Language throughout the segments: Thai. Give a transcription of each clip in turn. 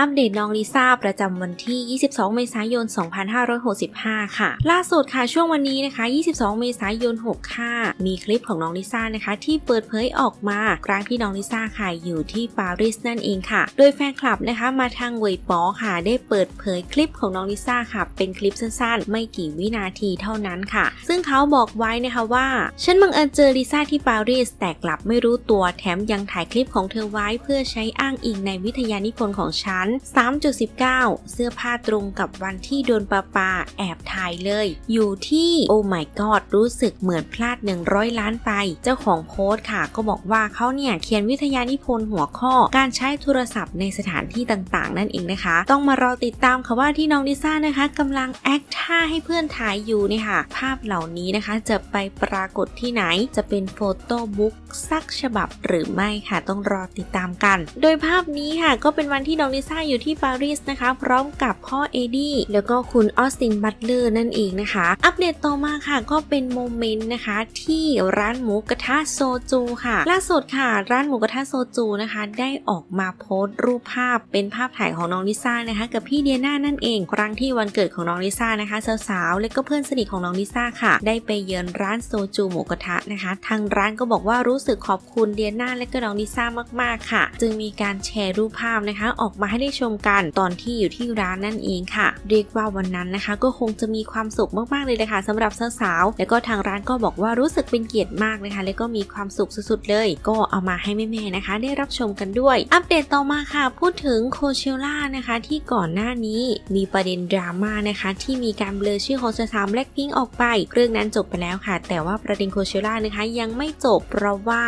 อัปเดตน้องลิซ่าประจำวันที่ 22 เมษายน 2565 ค่ะ ล่าสุดค่ะช่วงวันนี้นะคะ 22 เมษายน 65 มีคลิปของน้องลิซ่านะคะ ที่เปิดเผยออกมากลางที่น้องลิซ่าค่ะอยู่ที่ปารีสนั่นเองค่ะ โดยแฟนคลับนะคะมาทางเวยป๋อค่ะ ได้เปิดเผยคลิปของน้องลิซ่าค่ะ เป็นคลิปสั้นๆ ไม่กี่วินาทีเท่านั้นค่ะ ซึ่งเขาบอกไว้นะคะว่า ฉันบังเอิญเจอลิซ่าที่ปารีสแต่กลับไม่รู้ตัวแถมยังถ่ายคลิปของเธอไว้เพื่อใช้อ้างอิงในวิทยานิพนธ์ของฉัน3.19 เสื้อผ้าตรงกับวันที่โดนปาปาแอบถ่ายเลย อยู่ที่โอ้ my god รู้สึกเหมือนพลาด 100 ล้านไป เจ้าของโพสต์ค่ะ ก็บอกว่าเขาเนี่ยเขียนวิทยานิพนธ์หัวข้อ การใช้โทรศัพท์ในสถานที่ต่างๆ นั่นเองนะคะ ต้องมารอติดตามค่ะว่าที่น้องลิซ่านะคะกำลังแอคท่าให้เพื่อนถ่ายอยู่เนี่ยค่ะ ภาพเหล่านี้นะคะ จะไปปรากฏที่ไหนจะเป็นโฟโต้บุ๊กสักฉบับหรือไม่ค่ะ ต้องรอติดตามกัน โดยภาพนี้ค่ะ ก็เป็นวันที่น้องลิซ่าอยู่ที่ปารีสนะคะ พร้อมกับพ่อเอดี้แล้วก็คุณออสตินบัตเลอร์นั่นเองนะคะ อัปเดตต่อมาค่ะก็เป็นโมเมนต์นะคะ ที่ร้านหมูกระทะโซจูค่ะ ล่าสุดค่ะ ร้านหมูกระทะโซจูนะคะ ได้ออกมาโพสต์รูปภาพเป็นภาพถ่ายของน้องลิซ่านะคะ กับพี่เดียน่านั่นเอง ครั้งที่วันเกิดของน้องลิซ่านะคะสาวๆและก็เพื่อนสนิทของน้องลิซ่าค่ะ ได้ไปเยือนร้านโซจูหมูกระทะนะคะ ทางร้านก็บอกว่ารู้สึกขอบคุณเดียน่าและก็น้องลิซ่ามากๆค่ะ จึงมีการแชร์รูปภาพนะคะ ออกมาให้ได้ชมกันตอนที่อยู่ที่ร้านนั่นเองค่ะ เรียกว่าวันนั้นนะคะ ก็คงจะมีความสุขมากๆเลยเลยค่ะสำหรับสาวๆแล้วก็ทางร้านก็บอกว่ารู้สึกเป็นเกียรติมากนะคะ และก็มีความสุขสุดๆเลย ก็เอามาให้แม่ๆนะคะ ได้รับชมกันด้วย อัปเดตต่อมาค่ะ พูดถึงโคเชล่านะคะ ที่ก่อนหน้านี้มีประเด็นดราม่านะคะ ที่มีการเบลอชื่อของสาวแบล็คพิงออกไป เรื่องนั้นจบไปแล้วค่ะ แต่ว่าประเด็นโคเชล่านะคะ ยังไม่จบเพราะว่า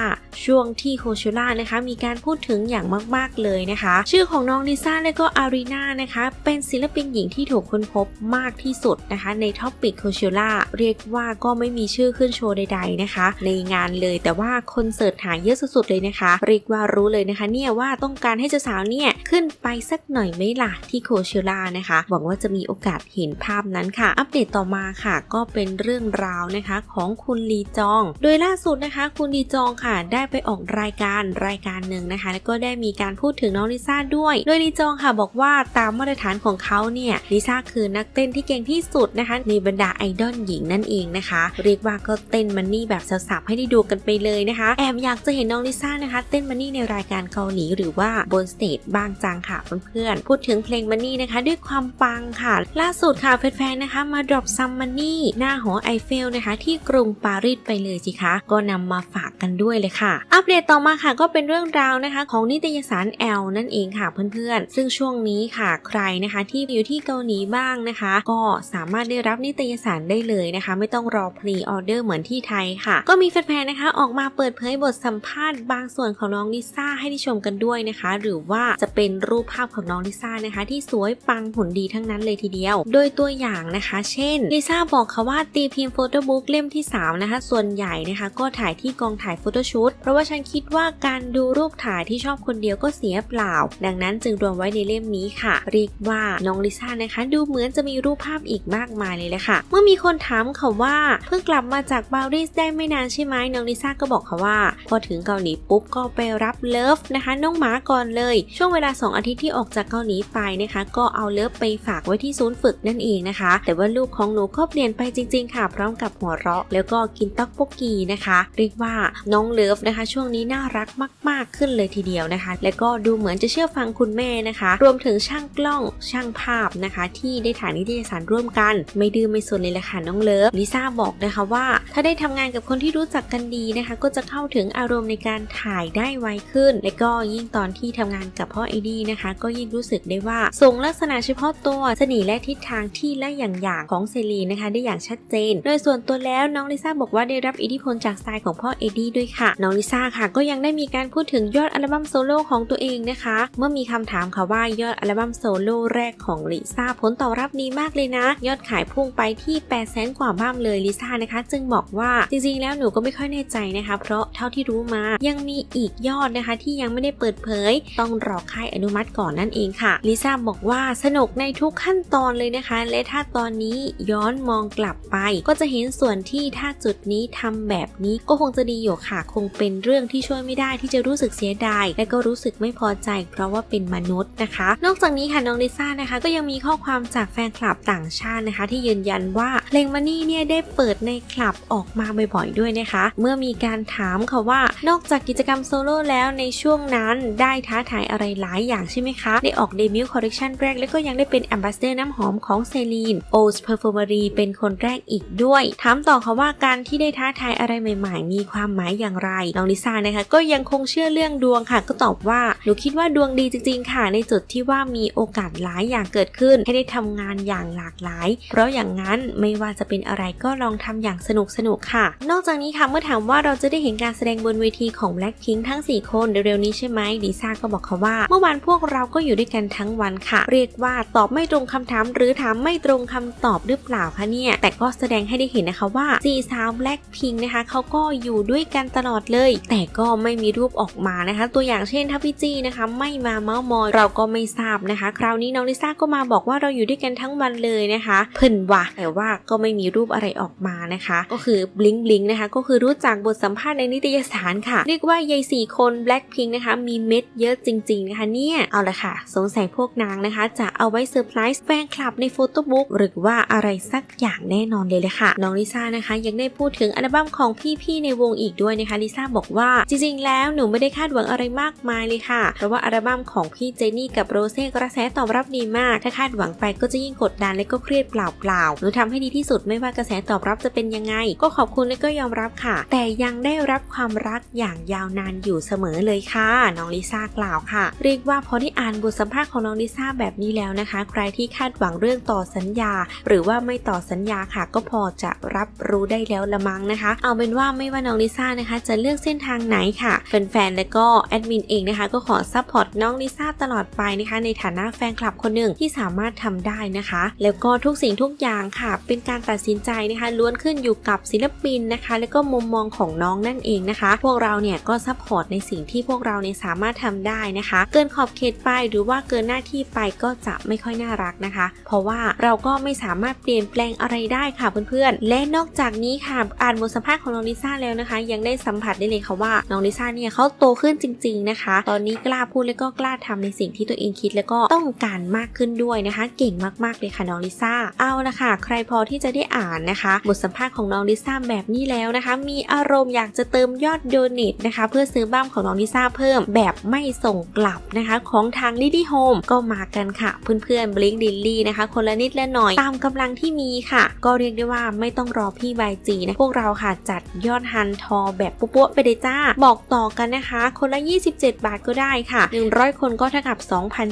ช่วงที่โคเชล่านะคะ มีการพูดถึงอย่างมากๆเลยนะคะ ชื่อของน้องลิซ่าและก็อารีนานะคะ เป็นศิลปินหญิงที่ถูกค้นพบมากที่สุดนะคะ ในท็อปปิกโคเชล่าเรียกว่าก็ไม่มีชื่อขึ้นโชว์ใดๆนะคะ ในงานเลยแต่ว่าคนเสิร์ชหาเยอะสุดๆเลยนะคะ เรียกว่ารู้เลยนะคะ เนี่ยว่าต้องการให้เจ้าสาวเนี่ย ขึ้นไปสักหน่อยไหมล่ะที่โคเชล่านะคะ หวังว่าจะมีโอกาสเห็นภาพนั้นค่ะ อัปเดตต่อมาค่ะ ก็เป็นเรื่องราวนะคะของคุณลีจอง โดยล่าสุดนะคะ คุณลีจองค่ะ ได้ไปออกรายการรายการหนึ่งนะคะ แล้วก็ได้มีการพูดถึงน้องลิซ่าด้วยโดยลีจองค่ะบอกว่าตามมาตรฐานของเขาเนี่ยลิซ่าคือนักเต้นที่เก่งที่สุดนะคะในบรรดาไอดอลหญิงนั่นเองนะคะ เรียกว่าก็เต้นมันนี่แบบสับๆให้ได้ดูกันไปเลยนะคะ แอบอยากจะเห็นน้องลิซ่านะคะ เต้นมันนี่ในรายการเกาหลีหรือว่าบนสเตจบ้างจังค่ะเพื่อนๆพูดถึงเพลงมันนี่นะคะ ด้วยความปังค่ะ ล่าสุดค่ะแฟนๆนะคะ มาดรอปซัมมันนี่หน้าหอไอเฟลนะคะ ที่กรุงปารีสไปเลยสิคะก็นำมาฝากกันด้วยเลยค่ะ อัปเดตต่อมาค่ะก็เป็นเรื่องราวนะคะ ของนิตยสารแอลนั่นเองค่ะเพื่อนๆ ซึ่งช่วงนี้ค่ะใครนะคะที่อยู่ที่เกาหลีบ้างนะคะ ก็สามารถได้รับนิตยสารได้เลยนะคะ ไม่ต้องรอพรีออเดอร์เหมือนที่ไทยค่ะ ก็มีแฟนๆนะคะออกมาเปิดเผยบทสัมภาษณ์บางส่วนของน้องลิซ่าให้ได้ชมกันด้วยนะคะ หรือว่าจะเป็นรูปภาพของน้องลิซ่านะคะ ที่สวยปังหุ่นดีทั้งนั้นเลยทีเดียว โดยตัวอย่างนะคะ เช่นลิซ่าบอกค่ะว่าตีพิมพ์โฟโต้บุ๊กเล่มที่ 3 นะคะ ส่วนใหญ่นะคะ ก็ถ่ายที่กองถ่ายโฟโต้ชูตเพราะว่าฉันคิดว่าการดูรูปถ่ายที่ชอบคนเดียวก็เสียเปล่า ดังนั้นจึงรวมไว้ในเล่มนี้ค่ะ เรียกว่าน้องลิซ่านะคะ ดูเหมือนจะมีรูปภาพอีกมากมายเลยแหละค่ะ เมื่อมีคนถามค่ะว่าเพิ่งกลับมาจากปารีสได้ไม่นานใช่ไหมน้องลิซ่าก็บอกค่ะว่า พอถึงเกาหลีปุ๊บก็ไปรับเลิฟนะคะ น้องหมาก่อนเลย ช่วงเวลา 2 อาทิตย์ที่ออกจากเกาหลีไปนะคะ ก็เอาเลิฟไปฝากไว้ที่ศูนย์ฝึกนั่นเองนะคะ แต่ว่าลูกของหนูก็เปลี่ยนไปจริง ๆ ค่ะ พร้อมกับหัวเราะ แล้วก็กินต๊อกโปกกีนะคะ เรียกว่าน้องเลิฟนะคะ ช่วงนี้น่ารักมาก ๆขึ้นเลยทีเดียวนะคะ และก็ดูเหมือนจะเชื่อฟังคุณแม่นะคะ รวมถึงช่างกล้องช่างภาพนะคะ ที่ได้ถ่ายนิตยสารร่วมกัน ไม่ดื้อไม่สนเลยละค่ะน้องเลิฟลิซ่าบอกนะคะว่า ถ้าได้ทำงานกับคนที่รู้จักกันดีนะคะ ก็จะเข้าถึงอารมณ์ในการถ่ายได้ไวขึ้น และก็ยิ่งตอนที่ทำงานกับพ่อไอดีนะคะ ก็ยิ่งรู้สึกได้ว่าส่งลักษณะเฉพาะตัวเสน่ห์และทิศทางที่และอย่างอย่างของเซรีนะคะ ได้อย่างชัดเจน โดยส่วนตัวแล้วน้องลิซ่าบอกว่าได้รับอิทธิพลจากสไตล์ของพ่อเอดี้ด้วยค่ะ น้องลิซ่าค่ะ ก็ยังได้มีการพูดถึงยอดอัลบั้มโซโล่ของตัวเองนะคะ เมื่อมีคำถามค่ะว่ายอดอัลบั้มโซโล่แรกของลิซ่าผลตอบรับดีมากเลยนะ ยอดขายพุ่งไปที่ 8 0 0 0 0 0กว่าบ้ามเลยลิซ่านะคะ จึงบอกว่าจริงๆ แล้วหนูก็ไม่ค่อยแน่ใจนะคะ เพราะเท่าที่รู้มายังมีอีกยอดนะคะที่ยังไม่ได้เปิดเผย ต้องรอค่ายอนุมัติก่อนนั่นเองค่ะลิซ่าบอกว่าสนุกในทุกขั้นตอนเลยนะคะ และถ้าตอนนี้ย้อนมองกลับไป ก็จะเห็นส่วนที่ถ้าจุดนี้ทำแบบนี้ก็คงจะดีอยู่ค่ะ คงเป็นเรื่องที่ช่วยไม่ได้ที่จะรู้สึกเสียดายและก็รู้สึกไม่พอใจ เพราะว่าเป็นมนุษย์ดนะคะ นอกจากนี้ค่ะน้องลิซ่านะคะ ก็ยังมีข้อความจากแฟนคลับต่างชาตินะคะ ที่ยืนยันว่าเพลงมันนี่เนี่ยได้เปิดในคลับออกมาบ่อยๆด้วยนะคะ เมื่อมีการถามค่ะว่านอกจากกิจกรรมโซโล่แล้วในช่วงนั้นได้ท้าทายอะไรหลายอย่างใช่ไหมคะ ได้ออกเดบิวต์คอลเลคชันแรก แล้วก็ยังได้เป็นแอมบาสเดอร์น้ำหอมของเซรีนโอสเพอร์ฟอร์มรีเป็นคนแรกอีกด้วย ถามต่อค่ะว่าการที่ได้ท้าทายอะไรใหม่ๆ มีความหมายอย่างไรน้องลิซ่านะคะ ก็ยังคงเชื่อเรื่องดวงค่ะ ก็ตอบว่าหนูคิดว่าดวงดีจริงๆค่ะในจุดที่ว่ามีโอกาสหลายอย่างเกิดขึ้น ให้ได้ทำงานอย่างหลากหลาย เพราะอย่างนั้นไม่ว่าจะเป็นอะไรก็ลองทำอย่างสนุกสนุกๆค่ะ นอกจากนี้ค่ะเมื่อถามว่าเราจะได้เห็นการแสดงบนเวทีของ Blackpink ทั้ง 4 คนเร็วๆนี้ใช่ไหมลิซ่าก็บอกเขาว่า เมื่อวานพวกเราก็อยู่ด้วยกันทั้งวันค่ะ เรียกว่าตอบไม่ตรงคำถาม หรือถามไม่ตรงคำตอบหรือเปล่าคะเนี่ยแต่ก็แสดงให้ได้เห็นนะคะว่าสี่สาว Blackpink นะคะเขาก็อยู่ด้วยกันตลอดเลย แต่ก็ไม่มีรูปออกมานะคะ ตัวอย่างเช่นถ้าพี่จีนะคะ ไม่มาเมาส์มอยเราก็ไม่ทราบนะคะ คราวนี้น้องลิซ่าก็มาบอกว่าเราอยู่ด้วยกันทั้งวันเลยนะคะเพิ่นว่ะแต่ว่าก็ไม่มีรูปอะไรออกมานะคะ ก็คือบลิงบลิงนะคะ ก็คือรู้จักบทสัมภาษณ์ในนิตยสารค่ะ เรียกว่ายายสี่คน Blackpink นะคะ มีเม็ดเยอะจริง ๆ นะคะเนี่ย เอาละค่ะ สงสัยพวกนางนะคะ จะเอาไว้เซอร์ไพรส์แฟนคลับในโฟโต้บุ๊กหรือว่าอะไรสักอย่างแน่นอนเลยเลยค่ะ น้องลิซ่านะคะ ยังได้พูดถึงอัลบั้มของพี่ๆในวงอีกด้วยนะคะลิซ่าบอกว่าจริงๆ แล้วหนูไม่ได้คาดหวังอะไรมากมายเลยค่ะเพราะว่าอัลบั้มของพี่เจนี่กับโรเซ่กระแสตอบรับดีมาก ถ้าคาดหวังไปก็จะยิ่งกดดันและก็เครียดเปล่าๆหนูทำให้ดีที่สุดไม่ว่ากระแสตอบรับจะเป็นยังไง ก็ขอบคุณและก็ยอมรับค่ะ แต่ยังได้รับความรักอย่างยาวนานอยู่เสมอเลยค่ะน้องลิซ่ากล่าวค่ะ เรียกว่าพอได้อ่านบทสัมภาษณ์ของน้องลิซ่าแบบนี้แล้วนะคะ ใครที่คาดหวังเรื่องต่อสัญญา หรือว่าไม่ต่อสัญญาค่ะ ก็พอจะรับรู้ได้แล้วละมั้งนะคะ เอาเป็นว่าไม่ว่าน้องลิซ่านะคะ จะเลือกเส้นทางไหนค่ะแฟนๆและก็แอดมินเองนะคะ ก็ขอซัพพอร์ตน้องลิซ่าตลอดไปนะคะ ในฐานะแฟนคลับคนหนึ่งที่สามารถทำได้นะคะ แล้วก็ทุกสิ่งทุกอย่างค่ะ เป็นการตัดสินใจนะคะ ล้วนขึ้นอยู่กับศิลปินนะคะ แล้วก็มุมมองของน้องนั่นเองนะคะ พวกเราเนี่ยก็ซัพพอร์ตในสิ่งที่พวกเราเนี่ยสามารถทำได้นะคะ เกินขอบเขตไปหรือว่าเกินหน้าที่ไปก็จะไม่ค่อยน่ารักนะคะ เพราะว่าเราก็ไม่สามารถเปลี่ยนแปลงอะไรได้ค่ะเพื่อนๆ และนอกจากนี้ค่ะอ่านบทสัมภาษณ์ของน้องลิซ่าแล้วนะคะ ยังได้สัมผัสได้เลยค่ะว่าน้องลิซ่าเนี่ยเขาโตขึ้นจริง ๆนะคะ ตอนนี้กล้าพูดและก็กล้าทำในสิ่งที่ตัวเองคิดแล้วก็ต้องการมากขึ้นด้วยนะคะ เก่งมากๆเลยค่ะน้องลิซ่าเอาละค่ะ ใครพอที่จะได้อ่านนะคะ บทสัมภาษณ์ของน้องลิซ่าแบบนี้แล้วนะคะ มีอารมณ์อยากจะเติมยอดโดเนทนะคะ เพื่อซื้อบ้ามของน้องลิซ่าเพิ่มแบบไม่ส่งกลับนะคะ ของทางลิดี้โฮมก็มากันค่ะเพื่อนๆบลิงดิลลี่นะคะ คนละนิดละหน่อยตามกำลังที่มีค่ะ ก็เรียกได้ว่าไม่ต้องรอพี่บายจีนะพวกเราค่ะจัดยอดฮันทอแบบปุ๊บๆไปเลยจ้า บอกต่อกันนะคะ คนละ 27 บาทก็ได้ค่ะ 100 คนก็เท่ากับับ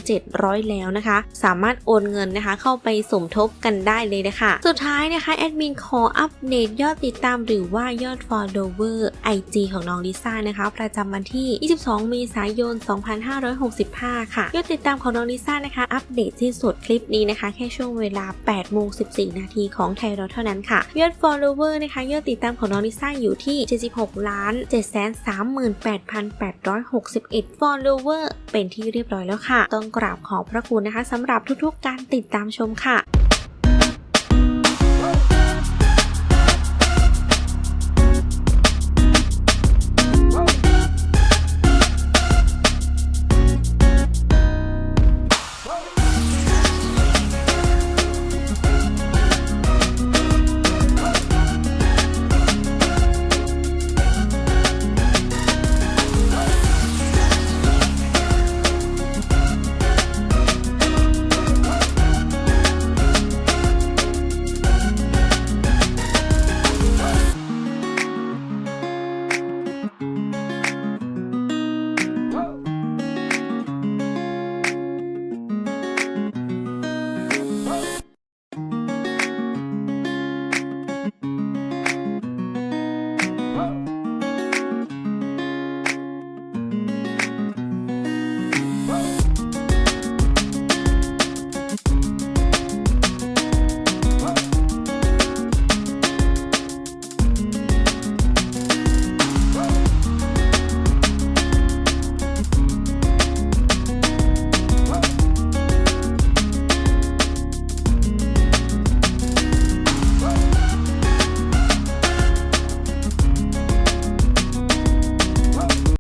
2,700 แล้วนะคะ สามารถโอนเงินนะคะ เข้าไปสมทบกันได้เลยนะคะสุดท้ายนะคะแอดมินขออัปเดตยอดติดตามหรือว่ายอด follower IG ของน้องลิซ่านะคะ ประจำวันที่ 22 เมษายน 2565 ค่ะ ยอดติดตามของน้องลิซ่านะคะ อัปเดตที่สุดคลิปนี้นะคะ แค่ช่วงเวลา 8 โมง 14 นาทีของไทยเราเท่านั้นค่ะ ยอด follower นะคะ ยอดติดตามของน้องลิซ่าอยู่ที่ 76 ล้าน 738,861 follower เป็นที่เรียบร้อยแล้วค่ะ ต้องกราบขอบพระคุณนะคะสำหรับทุกๆ การติดตามชมค่ะ